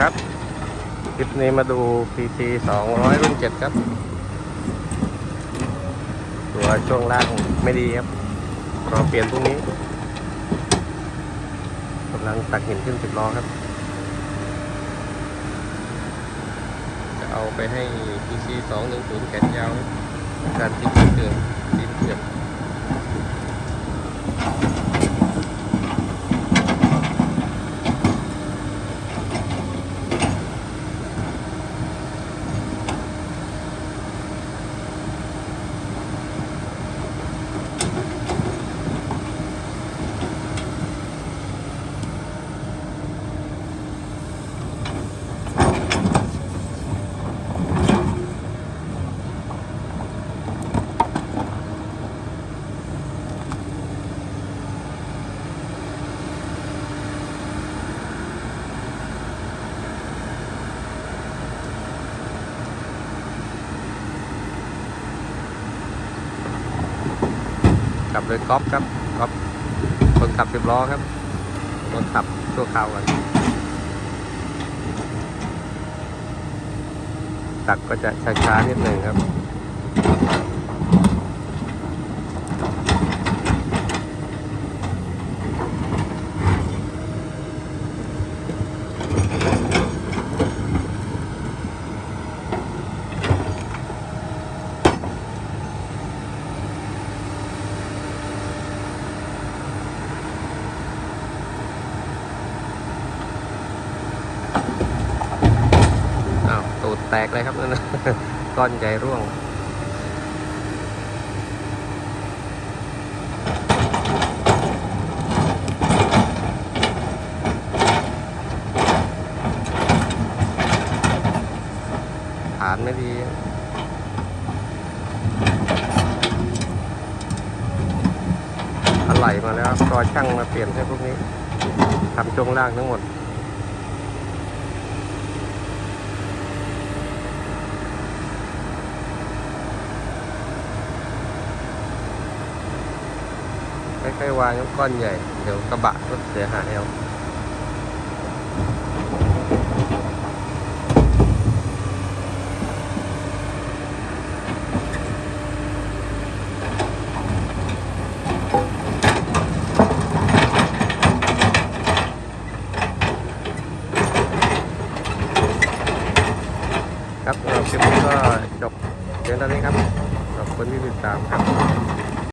ครับคลิปนี้มาดู PC 200รุ่น7ครับ ตัวช่วงล่างไม่ดีครับรอเปลี่ยนพรุ่งนี้กำลังตักหินขึ้นสิบล้อครับ จะเอาไปให้ PC 210แขนยาวการทิ้งเกิดนเขับโดยก๊อฟครับก๊อฟคนขับสิบล้อครับคนขับตัวข่าวกันตักก็จะช้าๆนิดหนึ่งครับ แตกเลยครับนั่นนะก้อนใหญ่ร่วง ฐานไม่ดีอะไรมาแล้วรอช่างมาเปลี่ยนให้พวกนี้ทำช่วงล่างทั้งหมด ค่อยๆวางก้อนใหญ่เดี๋ยวกระบะรถเสียหายเอาครับสำหรับคลิปนี้ก็จบเพียงเท่านี้ครับขอบคุณที่ติดตามครับ